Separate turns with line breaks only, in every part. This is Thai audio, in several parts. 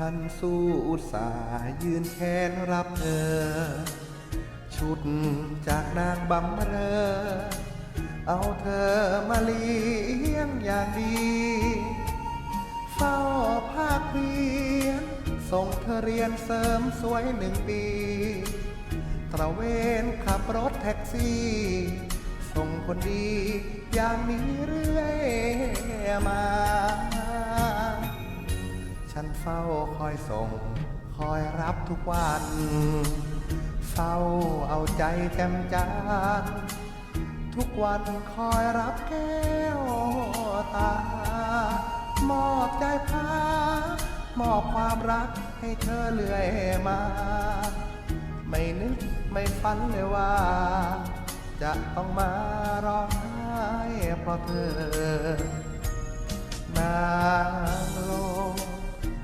ฉันสู้อุตสาห์ยืนแขนรับเธอ ชุดจากนางบำเรอ เอาเธอมาเลี้ยงอย่างดี เฝ้าภาคเพียนส่งเธอเรียนเสริมสวยหนึ่งปี ตระเวนขับรถแท็กซี่ ส่งคนดีอย่างนี้เรื่อยมา ฉันเฝ้าคอยส่ง คอยรับทุกวัน เฝ้าเอาใจแจ่มจานทุกวันคอยรับแก้วตา มอบใจพามอบความรักให้เธอเรื่อยมา ไม่นึกไม่ฝันเลยว่า จะต้องมาร้องไห้เพราะเธอนางโล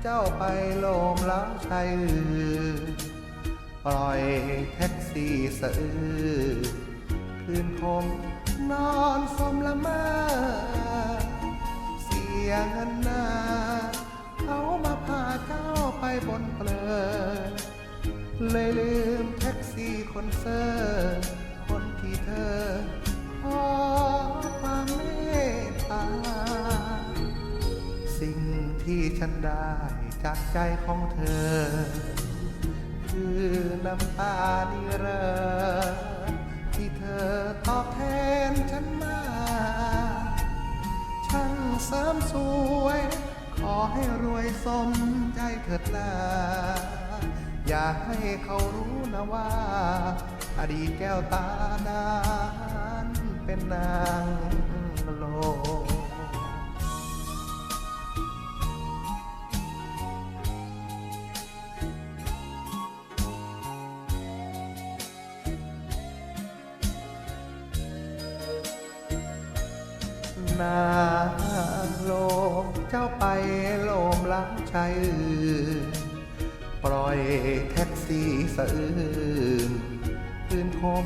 เจ้าไปโลมล้วชายอื่นปล่อยแท็กซี่สะอื้นคืนคมนอนสมละเมอเสียเงินนาเขามาพาเจ้าไปบนเปลอเลยลืมแท็กซี่คนเซอร์ ฉันได้จากใจของเธอ คือน้ำตานิเรอที่เธอตอบแทนฉันมา ช่างเสริมสวย ขอให้รวยสมใจเถิดนาอย่าให้เขารู้นะว่า อดีตแก้วตานานเป็นนาง นางโลมเจ้าไปโลมล้างชายอื่น ปล่อยแท็กซี่สะอื้นคืนคม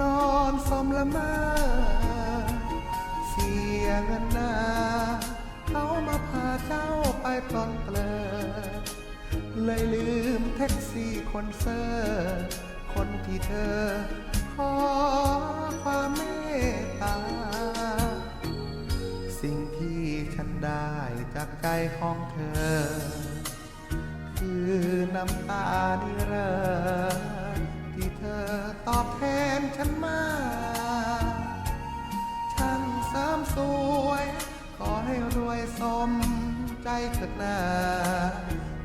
นอนสมละเมอเสียเงินนาเขามาพาเจ้าไปปลอนเปลอเลยลืมแท็กซี่คนเซอร์ คนที่เธอขอ ของเธอ คือน้ำตานิเรอที่เธอตอบแทนฉันมาฉันสามสวย ขอให้รวยสมใจเถิดนา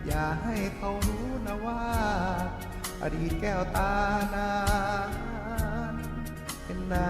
อย่าให้เขารู้นะว่า อดีตแก้วตานานเป็นนา